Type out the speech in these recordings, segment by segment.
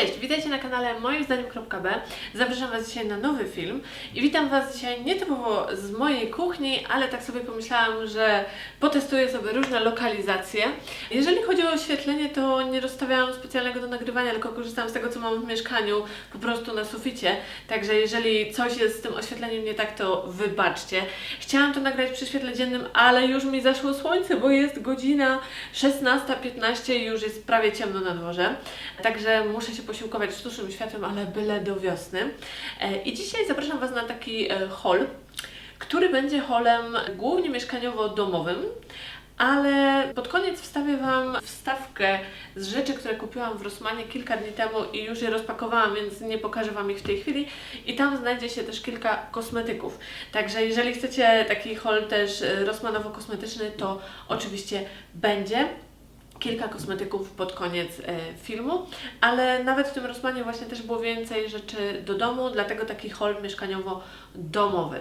Cześć, witajcie na kanale moim zdaniem.b. Zapraszam Was dzisiaj na nowy film i witam Was dzisiaj nietypowo z mojej kuchni, ale tak sobie pomyślałam, że potestuję sobie różne lokalizacje. Jeżeli chodzi o oświetlenie, to nie rozstawiałam specjalnego do nagrywania, tylko korzystam z tego, co mam w mieszkaniu, po prostu na suficie. Także jeżeli coś jest z tym oświetleniem nie tak, to wybaczcie. Chciałam to nagrać przy świetle dziennym, ale już mi zaszło słońce, bo jest godzina 16.15 i już jest prawie ciemno na dworze. Także muszę się posiłkować sztucznym światłem, ale byle do wiosny. E, I dzisiaj zapraszam Was na taki e, hol, który będzie holem głównie mieszkaniowo-domowym, ale pod koniec wstawię Wam wstawkę z rzeczy, które kupiłam w Rossmanie kilka dni temu i już je rozpakowałam, więc nie pokażę Wam ich w tej chwili. I tam znajdzie się też kilka kosmetyków. Także jeżeli chcecie taki hol też e, Rossmanowo-kosmetyczny, to oczywiście będzie kilka kosmetyków pod koniec e, filmu, ale nawet w tym Rossmanie właśnie też było więcej rzeczy do domu, dlatego taki hol mieszkaniowo-domowy.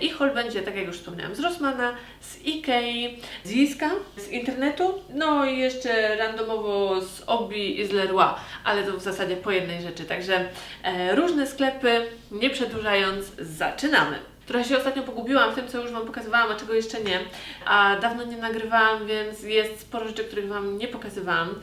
I hol będzie, tak jak już wspomniałam, z Rossmana, z Ikei, z Jiska, z internetu, no i jeszcze randomowo z Obi i z Leroy, ale to w zasadzie po jednej rzeczy. Także e, różne sklepy, nie przedłużając, zaczynamy. Trochę się ostatnio pogubiłam w tym, co już Wam pokazywałam, a czego jeszcze nie. A dawno nie nagrywałam, więc jest sporo rzeczy, których Wam nie pokazywałam.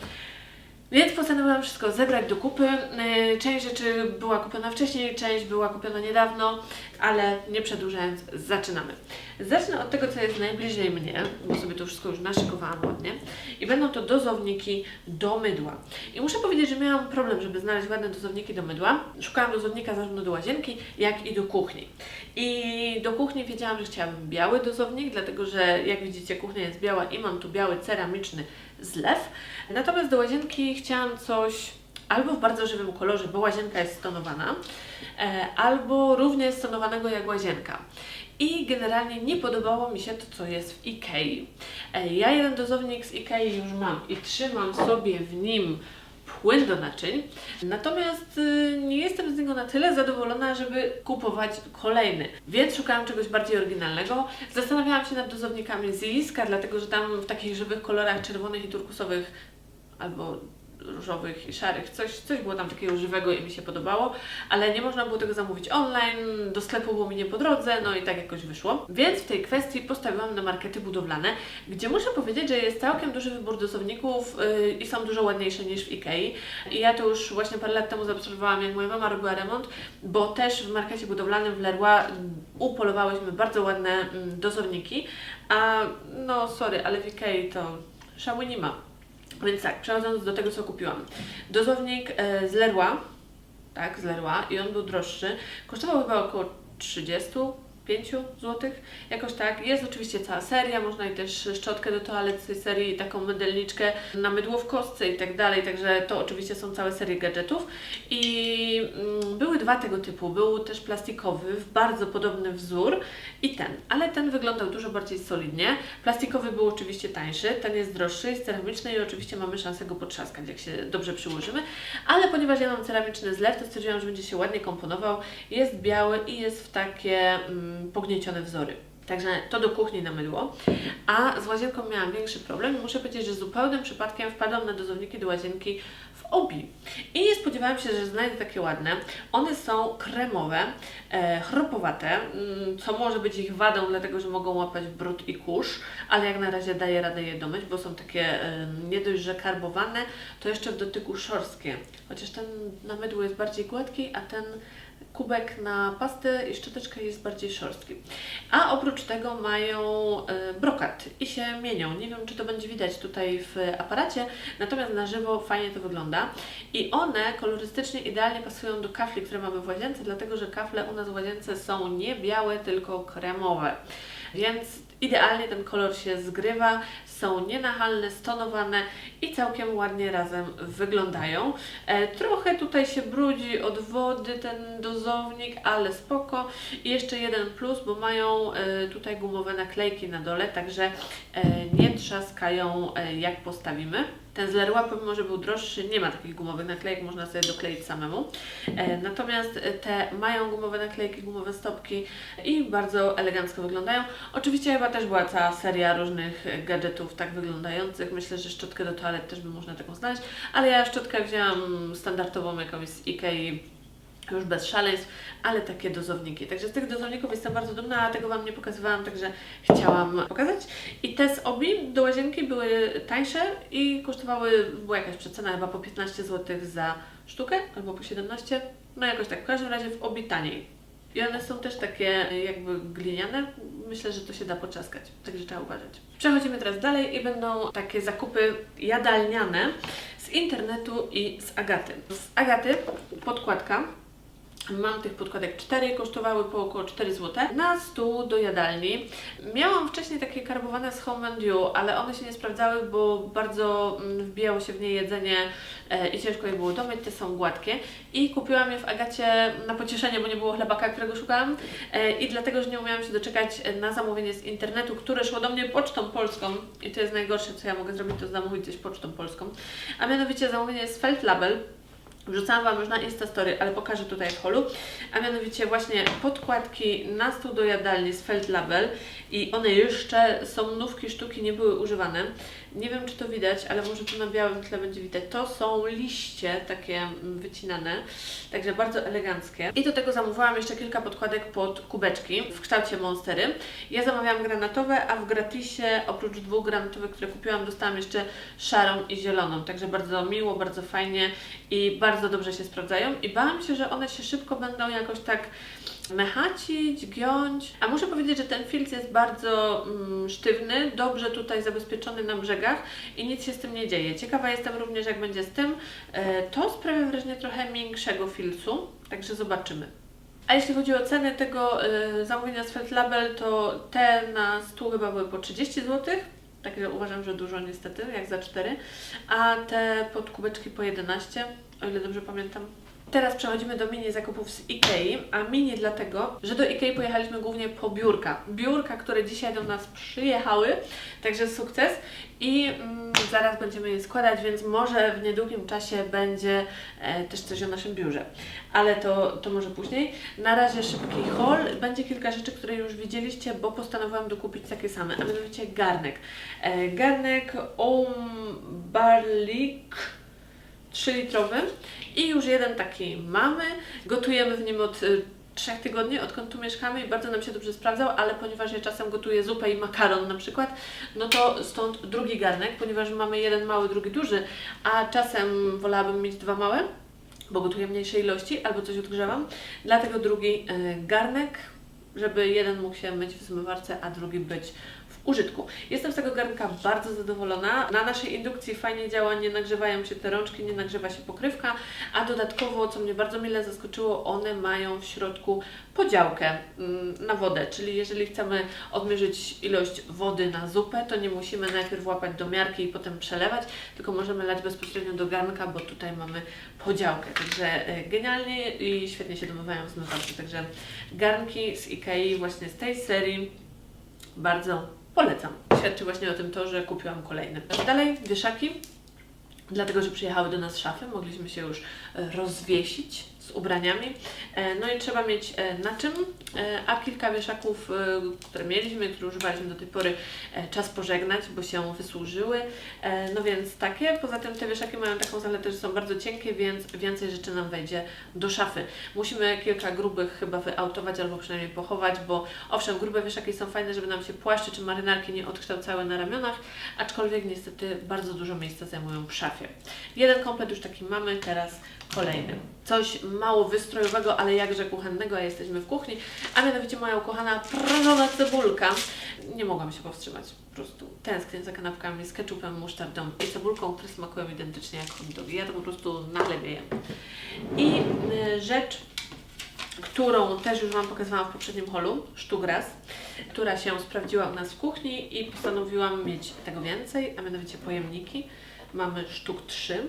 Więc postanowiłam wszystko zebrać do kupy. Yy, Część rzeczy była kupiona wcześniej, część była kupiona niedawno, ale nie przedłużając, zaczynamy. Zacznę od tego, co jest najbliżej mnie, bo sobie to wszystko już naszykowałam ładnie. I będą to dozowniki do mydła. I muszę powiedzieć, że miałam problem, żeby znaleźć ładne dozowniki do mydła. Szukałam dozownika zarówno do łazienki, jak i do kuchni. I do kuchni wiedziałam, że chciałabym biały dozownik, dlatego że jak widzicie kuchnia jest biała i mam tu biały ceramiczny zlew. Natomiast do łazienki chciałam coś albo w bardzo żywym kolorze, bo łazienka jest stonowana, e, albo równie stonowanego jak łazienka. I generalnie nie podobało mi się to, co jest w Ikei. E, Ja jeden dozownik z Ikei już mam i trzymam sobie w nim płyn do naczyń, natomiast y, nie jestem z niego na tyle zadowolona, żeby kupować kolejny. Więc szukałam czegoś bardziej oryginalnego. Zastanawiałam się nad dozownikami z Liska, dlatego że tam w takich żywych kolorach czerwonych i turkusowych albo różowych i szarych, coś, coś było tam takiego żywego i mi się podobało, ale nie można było tego zamówić online, do sklepu było mi nie po drodze, no i tak jakoś wyszło. Więc w tej kwestii postawiłam na markety budowlane, gdzie muszę powiedzieć, że jest całkiem duży wybór dozowników yy, i są dużo ładniejsze niż w Ikei. I ja to już właśnie parę lat temu zaobserwowałam, jak moja mama robiła remont, bo też w markecie budowlanym w Leroy upolowałyśmy bardzo ładne mm, dozowniki, a no sorry, ale w Ikei to szału nie ma. Więc tak, przechodząc do tego, co kupiłam. Dozownik e, z Leroy, tak, z Leroy i on był droższy. Kosztował chyba około 35 zł, jakoś tak. Jest oczywiście cała seria, można i też szczotkę do toalet z tej serii, taką mydelniczkę na mydło w kostce i tak dalej, także to oczywiście są całe serie gadżetów. I mm, były dwa tego typu. Był też plastikowy, w bardzo podobny wzór i ten, ale ten wyglądał dużo bardziej solidnie. Plastikowy był oczywiście tańszy, ten jest droższy, jest ceramiczny i oczywiście mamy szansę go potrzaskać, jak się dobrze przyłożymy. Ale ponieważ ja mam ceramiczny zlew, to stwierdziłam, że będzie się ładnie komponował. Jest biały i jest w takie mm, pogniecione wzory. Także to do kuchni na mydło. A z łazienką miałam większy problem i muszę powiedzieć, że zupełnym przypadkiem wpadłam na dozowniki do łazienki w obi. I nie spodziewałam się, że znajdę takie ładne. One są kremowe, e, chropowate, mm, co może być ich wadą, dlatego że mogą łapać brud i kurz, ale jak na razie daję radę je domyć, bo są takie e, nie dość, że karbowane, to jeszcze w dotyku szorstkie. Chociaż ten na mydło jest bardziej gładki, a ten kubek na pastę i szczoteczkę jest bardziej szorstki. A oprócz tego mają e, brokat i się mienią. Nie wiem, czy to będzie widać tutaj w aparacie, natomiast na żywo fajnie to wygląda. I one kolorystycznie idealnie pasują do kafli, które mamy w łazience, dlatego że kafle u nas w łazience są nie białe, tylko kremowe. Więc idealnie ten kolor się zgrywa, są nienachalne, stonowane i całkiem ładnie razem wyglądają. E, trochę tutaj się brudzi od wody ten dozownik, ale spoko. I jeszcze jeden plus, bo mają e, tutaj gumowe naklejki na dole, także e, nie trzaskają e, jak postawimy. Ten z Leroy, pomimo że był droższy, nie ma takich gumowych naklejek, można sobie dokleić samemu. E, Natomiast te mają gumowe naklejki, gumowe stopki i bardzo elegancko wyglądają. Oczywiście chyba też była cała seria różnych gadżetów tak wyglądających. Myślę, że szczotkę do toalet też by można taką znaleźć, ale ja szczotkę wzięłam standardową jakąś z Ikei już bez szaleństw, ale takie dozowniki. Także z tych dozowników jestem bardzo dumna, a tego Wam nie pokazywałam, także chciałam pokazać. I te z obi do łazienki były tańsze i kosztowały, była jakaś przecena chyba po 15 zł za sztukę, albo po 17, no jakoś tak, w każdym razie w obi taniej. I one są też takie jakby gliniane. Myślę, że to się da poczaskać, także trzeba uważać. Przechodzimy teraz dalej i będą takie zakupy jadalniane z internetu i z Agaty. Z Agaty podkładka. Mam tych podkładek 4, kosztowały po około 4 zł. Na stół do jadalni. Miałam wcześniej takie karbowane z Home and You, ale one się nie sprawdzały, bo bardzo mm, wbijało się w nie jedzenie e, i ciężko je było domyć, te są gładkie. I kupiłam je w Agacie na pocieszenie, bo nie było chlebaka, którego szukałam. E, I dlatego, że nie umiałam się doczekać na zamówienie z internetu, które szło do mnie pocztą polską. I to jest najgorsze, co ja mogę zrobić, to zamówić coś pocztą polską. A mianowicie zamówienie z Felt Label. Wrzucałam Wam już na Instastory, ale pokażę tutaj w holu. A mianowicie właśnie podkładki na stół do jadalni z Felt Label i one jeszcze są nówki sztuki, nie były używane. Nie wiem, czy to widać, ale może tu na białym tle będzie widać. To są liście takie mm, wycinane, także bardzo eleganckie. I do tego zamówiłam jeszcze kilka podkładek pod kubeczki w kształcie monstery. Ja zamawiałam granatowe, a w gratisie oprócz dwóch granatowych, które kupiłam, dostałam jeszcze szarą i zieloną. Także bardzo miło, bardzo fajnie i bardzo dobrze się sprawdzają. I bałam się, że one się szybko będą jakoś tak mechacić, giąć. A muszę powiedzieć, że ten filtr jest bardzo mm, sztywny, dobrze tutaj zabezpieczony na brzegach i nic się z tym nie dzieje. Ciekawa jestem również, jak będzie z tym. E, to sprawia wrażenie trochę miększego filcu, także zobaczymy. A jeśli chodzi o ceny tego y, zamówienia z Label, to te na stół chyba były po 30 zł. Także uważam, że dużo niestety, jak za 4. A te pod kubeczki po 11, o ile dobrze pamiętam. Teraz przechodzimy do mini zakupów z Ikei, a mini dlatego, że do Ikei pojechaliśmy głównie po biurka. Biurka, które dzisiaj do nas przyjechały, także sukces i mm, zaraz będziemy je składać, więc może w niedługim czasie będzie e, też coś o naszym biurze, ale to, to może później. Na razie szybki haul, będzie kilka rzeczy, które już widzieliście, bo postanowiłam dokupić takie same, a mianowicie garnek. E, garnek Om Barlik 3-litrowy i już jeden taki mamy. Gotujemy w nim od y, trzech tygodni, odkąd tu mieszkamy i bardzo nam się dobrze sprawdzał, ale ponieważ ja czasem gotuję zupę i makaron na przykład, no to stąd drugi garnek, ponieważ mamy jeden mały, drugi duży, a czasem wolałabym mieć dwa małe, bo gotuję mniejszej ilości albo coś odgrzewam, dlatego drugi y, garnek, żeby jeden mógł się myć w zmywarce, a drugi być użytku. Jestem z tego garnka bardzo zadowolona. Na naszej indukcji fajnie działa, nie nagrzewają się te rączki, nie nagrzewa się pokrywka, a dodatkowo, co mnie bardzo mile zaskoczyło, one mają w środku podziałkę mm, na wodę, czyli jeżeli chcemy odmierzyć ilość wody na zupę, to nie musimy najpierw łapać do miarki i potem przelewać, tylko możemy lać bezpośrednio do garnka, bo tutaj mamy podziałkę. Także e, genialnie i świetnie się domywają w zmywarce. Także garnki z Ikei właśnie z tej serii bardzo polecam. Świadczy właśnie o tym to, że kupiłam kolejne. Dalej wieszaki, dlatego że przyjechały do nas szafy, mogliśmy się już e, rozwiesić ubraniami. E, No i trzeba mieć e, na czym, e, a kilka wieszaków, które mieliśmy, które używaliśmy do tej pory, czas pożegnać, bo się wysłużyły. No więc takie. Poza tym te wieszaki mają taką zaletę, że są bardzo cienkie, więc więcej rzeczy nam wejdzie do szafy. Musimy kilka grubych chyba wyautować albo przynajmniej pochować, bo owszem, grube wieszaki są fajne, żeby nam się płaszcze czy marynarki nie odkształcały na ramionach, aczkolwiek niestety bardzo dużo miejsca zajmują w szafie. Jeden komplet już taki mamy, teraz kolejny. Coś mało wystrojowego, ale jakże kuchennego, a jesteśmy w kuchni, a mianowicie moja ukochana prażona cebulka. Nie mogłam się powstrzymać, po prostu tęsknię za kanapkami z ketchupem, musztardą i cebulką, które smakują identycznie jak hot dogi. Ja to po prostu na jem. I y, rzecz, którą też już Wam pokazywałam w poprzednim holu, sztugras, która się sprawdziła u nas w kuchni i postanowiłam mieć tego więcej, a mianowicie pojemniki. Mamy sztuk 3.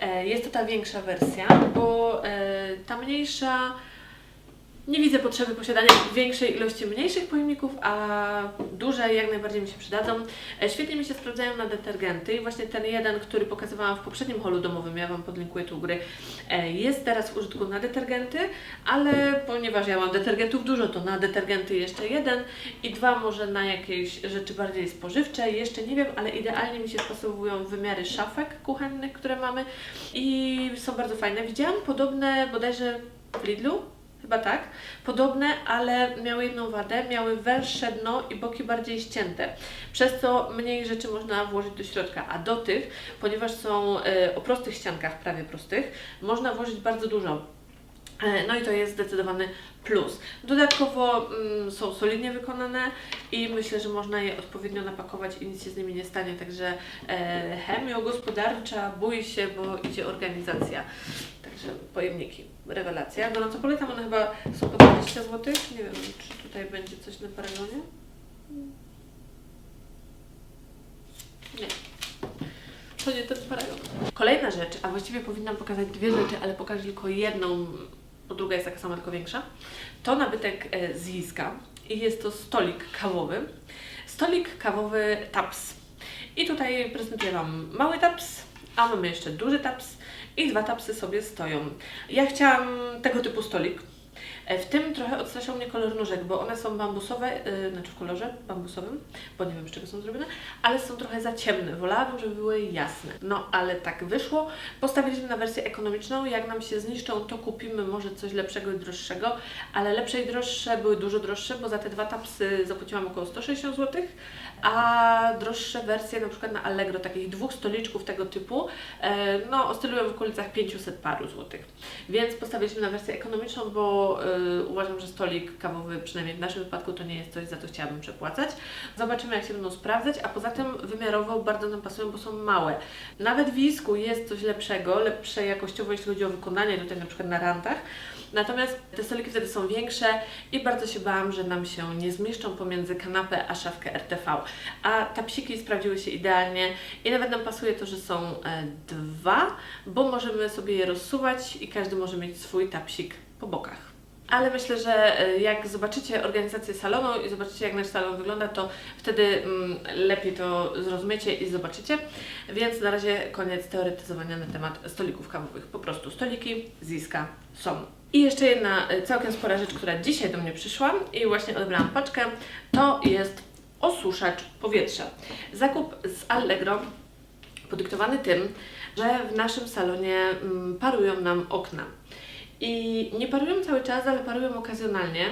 E, Jest to ta większa wersja, bo e, ta mniejsza Nie widzę potrzeby posiadania większej ilości mniejszych pojemników, a duże jak najbardziej mi się przydadzą. E, Świetnie mi się sprawdzają na detergenty i właśnie ten jeden, który pokazywałam w poprzednim holu domowym, ja Wam podlinkuję tu u góry, e, jest teraz w użytku na detergenty, ale ponieważ ja mam detergentów dużo, to na detergenty jeszcze jeden i dwa może na jakieś rzeczy bardziej spożywcze, jeszcze nie wiem, ale idealnie mi się spasowują wymiary szafek kuchennych, które mamy i są bardzo fajne. Widziałam podobne bodajże w Lidlu, Chyba tak. Podobne, ale miały jedną wadę, miały węższe dno i boki bardziej ścięte, przez co mniej rzeczy można włożyć do środka, a do tych, ponieważ są e, o prostych ściankach, prawie prostych, można włożyć bardzo dużo. E, No i to jest zdecydowany plus. Dodatkowo mm, są solidnie wykonane i myślę, że można je odpowiednio napakować i nic się z nimi nie stanie. Także e, chemio gospodarcza, bój się, bo idzie organizacja. Także pojemniki, rewelacja. Gorąco polecam, one chyba są po 20 zł. Nie wiem, czy tutaj będzie coś na paragonie. Nie. To nie ten paragon. Kolejna rzecz, a właściwie powinnam pokazać dwie rzeczy, ale pokażę tylko jedną, bo druga jest taka sama, tylko większa. To nabytek e, z Jiska i jest to stolik kawowy. Stolik kawowy Taps. I tutaj prezentuję Wam mały taps, a mamy jeszcze duży taps i dwa tapsy sobie stoją. Ja chciałam tego typu stolik. E, W tym trochę odstraszał mnie kolor nóżek, bo one są bambusowe, yy, znaczy w kolorze bambusowym, bo nie wiem z czego są zrobione, ale są trochę za ciemne. Wolałabym, żeby były jasne. No, ale tak wyszło. Postawiliśmy na wersję ekonomiczną. Jak nam się zniszczą, to kupimy może coś lepszego i droższego, ale lepsze i droższe były dużo droższe, bo za te dwa tapsy zapłaciłam około 160 zł, a droższe wersje na przykład na Allegro, takich dwóch stoliczków tego typu, e, no oscylują w okolicach 500 paru złotych. Więc postawiliśmy na wersję ekonomiczną, bo e, uważam, że stolik kawowy, przynajmniej w naszym wypadku, to nie jest coś, za to chciałabym przepłacać. Zobaczymy, jak się będą sprawdzać, a poza tym wymiarowo bardzo nam pasują, bo są małe. Nawet w Wisku jest coś lepszego, lepsze jakościowo, jeśli chodzi o wykonanie, tutaj na przykład na rantach. Natomiast te stoliki wtedy są większe i bardzo się bałam, że nam się nie zmieszczą pomiędzy kanapę a szafkę RTV. A tapsiki sprawdziły się idealnie i nawet nam pasuje to, że są e, dwa, bo możemy sobie je rozsuwać i każdy może mieć swój tapsik po bokach. Ale myślę, że e, jak zobaczycie organizację salonu i zobaczycie, jak nasz salon wygląda, to wtedy mm, lepiej to zrozumiecie i zobaczycie. Więc na razie koniec teoretyzowania na temat stolików kawowych. Po prostu stoliki z Iska są. I jeszcze jedna e, całkiem spora rzecz, która dzisiaj do mnie przyszła i właśnie odebrałam paczkę, to jest osuszacz powietrza. Zakup z Allegro podyktowany tym, że w naszym salonie mm, parują nam okna. I nie parują cały czas, ale parują okazjonalnie.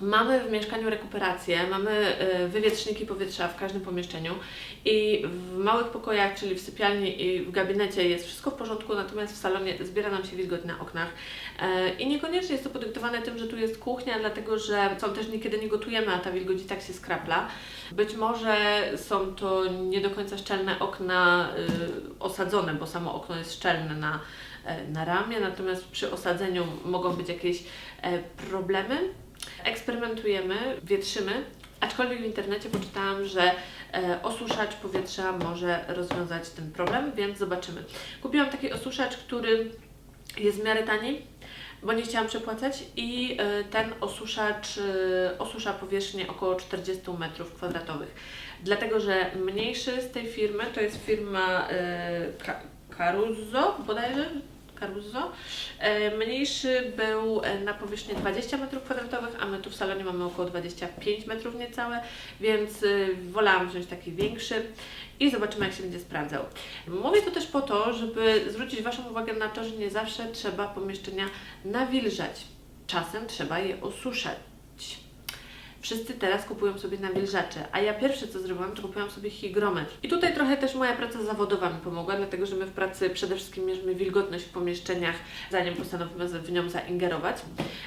Mamy w mieszkaniu rekuperację, mamy e, wywietrzniki powietrza w każdym pomieszczeniu i w małych pokojach, czyli w sypialni i w gabinecie jest wszystko w porządku, natomiast w salonie zbiera nam się wilgoć na oknach. E, I niekoniecznie jest to podyktowane tym, że tu jest kuchnia, dlatego że są też niekiedy nie gotujemy, a ta wilgoć i tak się skrapla. Być może są to nie do końca szczelne okna y, osadzone, bo samo okno jest szczelne na, e, na ramię, natomiast przy osadzeniu mogą być jakieś e, problemy. Eksperymentujemy, wietrzymy, aczkolwiek w internecie poczytałam, że e, osuszacz powietrza może rozwiązać ten problem, więc zobaczymy. Kupiłam taki osuszacz, który jest w miarę tani, bo nie chciałam przepłacać i e, ten osuszacz e, osusza powierzchnię około 40 m2. Dlatego, że mniejszy z tej firmy to jest firma e, Caruso bodajże, Caruso. E, Mniejszy był e, na powierzchnię 20 m2, a my tu w salonie mamy około 25 metrów niecałe, więc e, wolałam wziąć taki większy i zobaczymy, jak się będzie sprawdzał. Mówię to też po to, żeby zwrócić Waszą uwagę na to, że nie zawsze trzeba pomieszczenia nawilżać. Czasem trzeba je osuszać. Wszyscy teraz kupują sobie nawilżacze, a ja pierwsze co zrobiłam, to kupiłam sobie hygrometr. I tutaj trochę też moja praca zawodowa mi pomogła, dlatego że my w pracy przede wszystkim mierzymy wilgotność w pomieszczeniach, zanim postanowimy w nią zaingerować.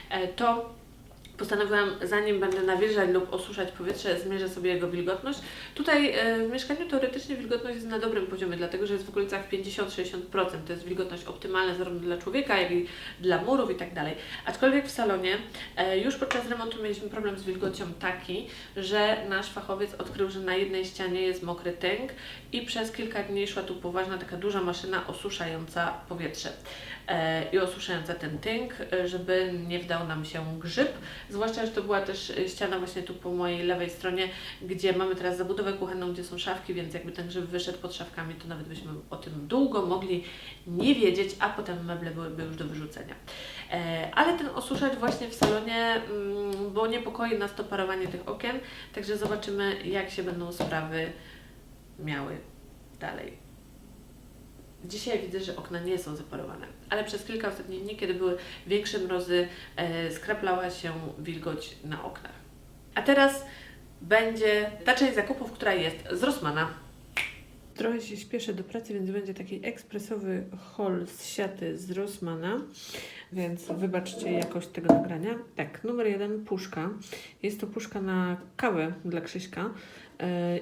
E, To postanowiłam, zanim będę nawilżać lub osuszać powietrze, zmierzę sobie jego wilgotność. Tutaj e, w mieszkaniu teoretycznie wilgotność jest na dobrym poziomie, dlatego że jest w okolicach 50-60%. To jest wilgotność optymalna zarówno dla człowieka, jak i dla murów i tak dalej. Aczkolwiek w salonie e, już podczas remontu mieliśmy problem z wilgocią taki, że nasz fachowiec odkrył, że na jednej ścianie jest mokry tynk i przez kilka dni szła tu poważna taka duża maszyna osuszająca powietrze e, i osuszająca ten tynk, e, żeby nie wdał nam się grzyb. Zwłaszcza, że to była też e, ściana właśnie tu po mojej lewej stronie, gdzie mamy teraz zabudowę kuchenną, gdzie są szafki, więc jakby ten grzyb wyszedł pod szafkami, to nawet byśmy o tym długo mogli nie wiedzieć, a potem meble byłyby już do wyrzucenia. Ale ten osuszacz właśnie w salonie, mm, bo niepokoi nas to parowanie tych okien, także zobaczymy, jak się będą sprawy miały dalej. Dzisiaj widzę, że okna nie są zaparowane, ale przez kilka ostatnich dni, kiedy były większe mrozy, e, skraplała się wilgoć na oknach. A teraz będzie ta część zakupów, która jest z Rossmana. Trochę się śpieszę do pracy, więc będzie taki ekspresowy haul z siaty z Rossmana, więc wybaczcie jakość tego nagrania. Tak, numer jeden, puszka. Jest to puszka na kawę dla Krzyśka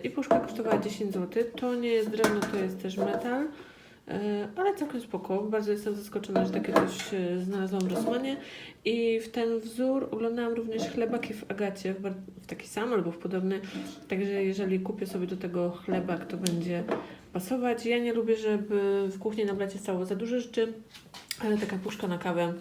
i puszka kosztowała 10 zł. To nie jest drewno, to jest też metal. E, ale całkiem spoko. Bardzo jestem zaskoczona, że takie coś e, znalazłam w Rossmanie. I w ten wzór oglądałam również chlebaki w Agacie, w taki sam albo w podobny. Także jeżeli kupię sobie do tego chlebak, to będzie pasować. Ja nie lubię, żeby w kuchni na blacie stało za dużo rzeczy, ale taka puszka na kawę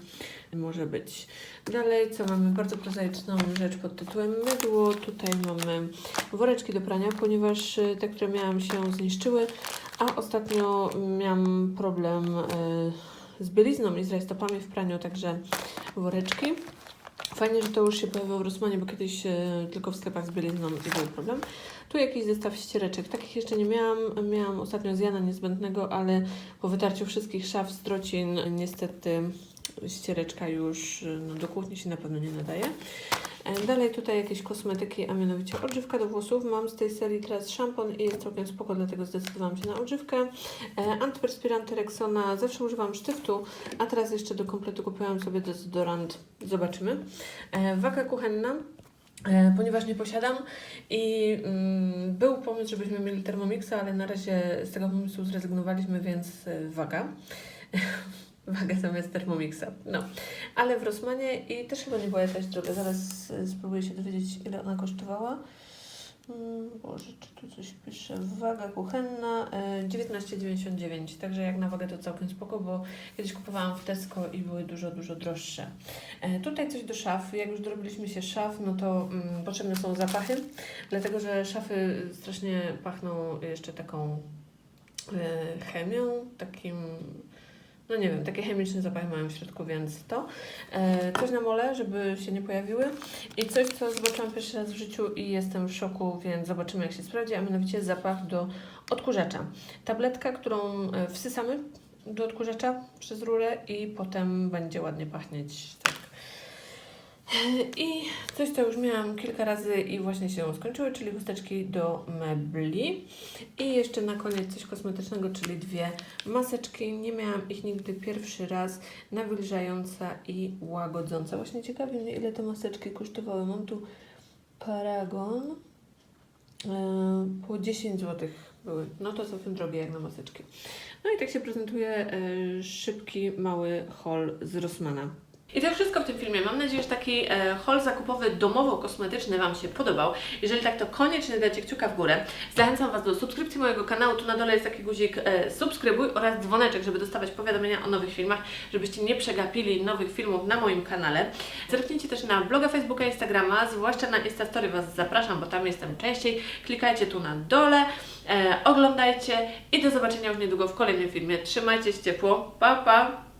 może być. Dalej, co mamy? Bardzo prozaiczną rzecz pod tytułem mydło. Tutaj mamy woreczki do prania, ponieważ e, te, które miałam się zniszczyły, a ostatnio miałam problem e, z bielizną i z rajstopami w praniu, także woreczki. Fajnie, że to już się pojawiło w Rosmanie, bo kiedyś e, tylko w sklepach z bielizną i był problem. Tu jakiś zestaw ściereczek. Takich jeszcze nie miałam. Miałam ostatnio z Jana niezbędnego, ale po wytarciu wszystkich szaf z trocin niestety ściereczka już e, no, do kuchni się na pewno nie nadaje. E, Dalej tutaj jakieś kosmetyki, a mianowicie odżywka do włosów. Mam z tej serii teraz szampon i jest całkiem spoko, dlatego zdecydowałam się na odżywkę. E, Antyperspiranty Rexona, zawsze używam sztyftu, a teraz jeszcze do kompletu kupiłam sobie dezodorant. Zobaczymy. E, Waga kuchenna. Ponieważ nie posiadam i mm, był pomysł, żebyśmy mieli Thermomixa, ale na razie z tego pomysłu zrezygnowaliśmy, więc waga. Waga zamiast Thermomixa. No, ale w Rossmanie i też chyba nie była jakaś droga. Zaraz e, spróbuję się dowiedzieć, ile ona kosztowała. Mm, Boże, czy tu coś pisze? Waga kuchenna e, 19,99. Także jak na wagę to całkiem spoko, bo kiedyś kupowałam w Tesco i były dużo, dużo droższe. E, tutaj coś do szaf. Jak już dorobiliśmy się szaf, no to mm, potrzebne są zapachy, dlatego że szafy strasznie pachną jeszcze taką e, chemią, takim. No nie wiem, takie chemiczne zapachy mają w środku, więc to. E, coś na mole, żeby się nie pojawiły. I coś, co zobaczyłam pierwszy raz w życiu i jestem w szoku, więc zobaczymy, jak się sprawdzi, a mianowicie zapach do odkurzacza. Tabletka, którą e, wsysamy do odkurzacza przez rurę i potem będzie ładnie pachnieć. Tak. I coś, co już miałam kilka razy i właśnie się skończyły, czyli chusteczki do mebli. I jeszcze na koniec coś kosmetycznego, czyli dwie maseczki. Nie miałam ich nigdy pierwszy raz. Nawilżająca i łagodząca. Właśnie ciekawi mnie, ile te maseczki kosztowały. Mam tu Paragon. e, Po 10 zł były. No to całkiem drogie jak na maseczki. No i tak się prezentuje e, szybki, mały haul z Rossmana. I to wszystko w tym filmie. Mam nadzieję, że taki e, haul zakupowy domowo-kosmetyczny Wam się podobał. Jeżeli tak, to koniecznie dajcie kciuka w górę. Zachęcam Was do subskrypcji mojego kanału. Tu na dole jest taki guzik e, subskrybuj oraz dzwoneczek, żeby dostawać powiadomienia o nowych filmach, żebyście nie przegapili nowych filmów na moim kanale. Zerknijcie też na bloga, Facebooka, Instagrama, zwłaszcza na Instastory Was zapraszam, bo tam jestem częściej. Klikajcie tu na dole, e, oglądajcie i do zobaczenia już niedługo w kolejnym filmie. Trzymajcie się ciepło. Pa, pa!